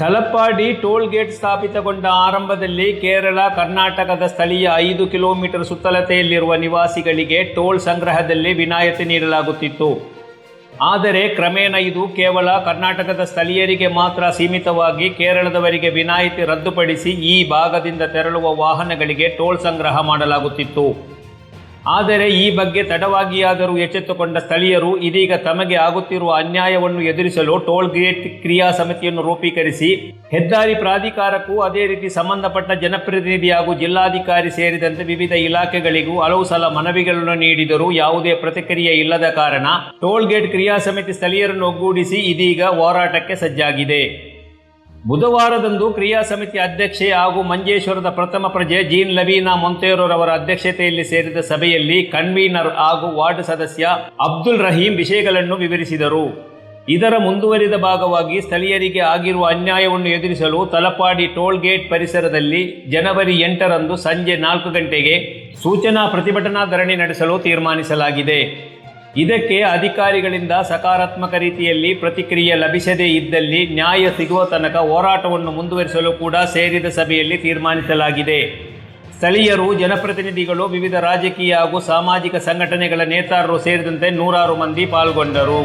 ತಲಪ್ಪಾಡಿ toll gate ಸ್ಥಾಪಿತಗೊಂಡ ಆರಂಭದಲ್ಲಿ ಕೇರಳ, ಕರ್ನಾಟಕದ ಸ್ಥಳೀಯ ಐದು ಕಿಲೋಮೀಟರ್ ಸುತ್ತಲತೆಯಲ್ಲಿರುವ ನಿವಾಸಿಗಳಿಗೆ ಟೋಲ್ ಸಂಗ್ರಹದಲ್ಲಿ ವಿನಾಯಿತಿ ನೀಡಲಾಗುತ್ತಿತ್ತು. ಆದರೆ ಕ್ರಮೇಣ ಇದು ಕೇವಲ ಕರ್ನಾಟಕದ ಸ್ಥಳೀಯರಿಗೆ ಮಾತ್ರ ಸೀಮಿತವಾಗಿ ಕೇರಳದವರಿಗೆ ವಿನಾಯಿತಿ ರದ್ದುಪಡಿಸಿ ಈ ಭಾಗದಿಂದ ತೆರಳುವ ವಾಹನಗಳಿಗೆ ಟೋಲ್ ಸಂಗ್ರಹ ಮಾಡಲಾಗುತ್ತಿತ್ತು. ಆದರೆ ಈ ಬಗ್ಗೆ ತಡವಾಗಿಯಾದರೂ ಎಚ್ಚೆತ್ತುಕೊಂಡ ಸ್ಥಳೀಯರು ಇದೀಗ ತಮಗೆ ಆಗುತ್ತಿರುವ ಅನ್ಯಾಯವನ್ನು ಎದುರಿಸಲು ಟೋಲ್ ಗೇಟ್ ಕ್ರಿಯಾ ಸಮಿತಿಯನ್ನು ರೂಪೀಕರಿಸಿ, ಹೆದ್ದಾರಿ ಪ್ರಾಧಿಕಾರಕ್ಕೂ ಅದೇ ರೀತಿ ಸಂಬಂಧಪಟ್ಟ ಜನಪ್ರತಿನಿಧಿ ಹಾಗೂ ಜಿಲ್ಲಾಧಿಕಾರಿ ಸೇರಿದಂತೆ ವಿವಿಧ ಇಲಾಖೆಗಳಿಗೂ ಹಲವು ಸಲ ಮನವಿಗಳನ್ನು ನೀಡಿದರೂ ಯಾವುದೇ ಪ್ರತಿಕ್ರಿಯೆ ಇಲ್ಲದ ಕಾರಣ ಟೋಲ್ ಗೇಟ್ ಕ್ರಿಯಾ ಸಮಿತಿ ಸ್ಥಳೀಯರನ್ನು ಒಗ್ಗೂಡಿಸಿ ಇದೀಗ ಹೋರಾಟಕ್ಕೆ ಸಜ್ಜಾಗಿದೆ. ಬುಧವಾರದಂದು ಕ್ರಿಯಾ ಸಮಿತಿ ಅಧ್ಯಕ್ಷೆ ಹಾಗೂ ಮಂಜೇಶ್ವರದ ಪ್ರಥಮ ಪ್ರಜೆ ಜೀನ್ ಲವೀನಾ ಮೊಂತೇರೋರವರ ಅಧ್ಯಕ್ಷತೆಯಲ್ಲಿ ಸೇರಿದ ಸಭೆಯಲ್ಲಿ ಕನ್ವೀನರ್ ಹಾಗೂ ವಾರ್ಡ್ ಸದಸ್ಯ ಅಬ್ದುಲ್ ರಹೀಂ ವಿಷಯಗಳನ್ನು ವಿವರಿಸಿದರು. ಇದರ ಮುಂದುವರಿದ ಭಾಗವಾಗಿ ಸ್ಥಳೀಯರಿಗೆ ಆಗಿರುವ ಅನ್ಯಾಯವನ್ನು ಎದುರಿಸಲು ತಲಪಾಡಿ ಟೋಲ್ ಗೇಟ್ ಪರಿಸರದಲ್ಲಿ ಜನವರಿ ಎಂಟರಂದು ಸಂಜೆ ನಾಲ್ಕು ಗಂಟೆಗೆ ಸೂಚನಾ ಪ್ರತಿಭಟನಾ ಧರಣಿ ನಡೆಸಲು ತೀರ್ಮಾನಿಸಲಾಗಿದೆ. ಇದಕ್ಕೆ ಅಧಿಕಾರಿಗಳಿಂದ ಸಕಾರಾತ್ಮಕ ರೀತಿಯಲ್ಲಿ ಪ್ರತಿಕ್ರಿಯೆ ಲಭಿಸದೇ ಇದ್ದಲ್ಲಿ ನ್ಯಾಯ ಸಿಗುವ ತನಕ ಹೋರಾಟವನ್ನು ಮುಂದುವರಿಸಲು ಕೂಡ ಸೇರಿದ ಸಭೆಯಲ್ಲಿ ತೀರ್ಮಾನಿಸಲಾಗಿದೆ. ಸ್ಥಳೀಯರು, ಜನಪ್ರತಿನಿಧಿಗಳು, ವಿವಿಧ ರಾಜಕೀಯ ಹಾಗೂ ಸಾಮಾಜಿಕ ಸಂಘಟನೆಗಳ ನೇತಾರರು ಸೇರಿದಂತೆ ನೂರಾರು ಮಂದಿ ಪಾಲ್ಗೊಂಡರು.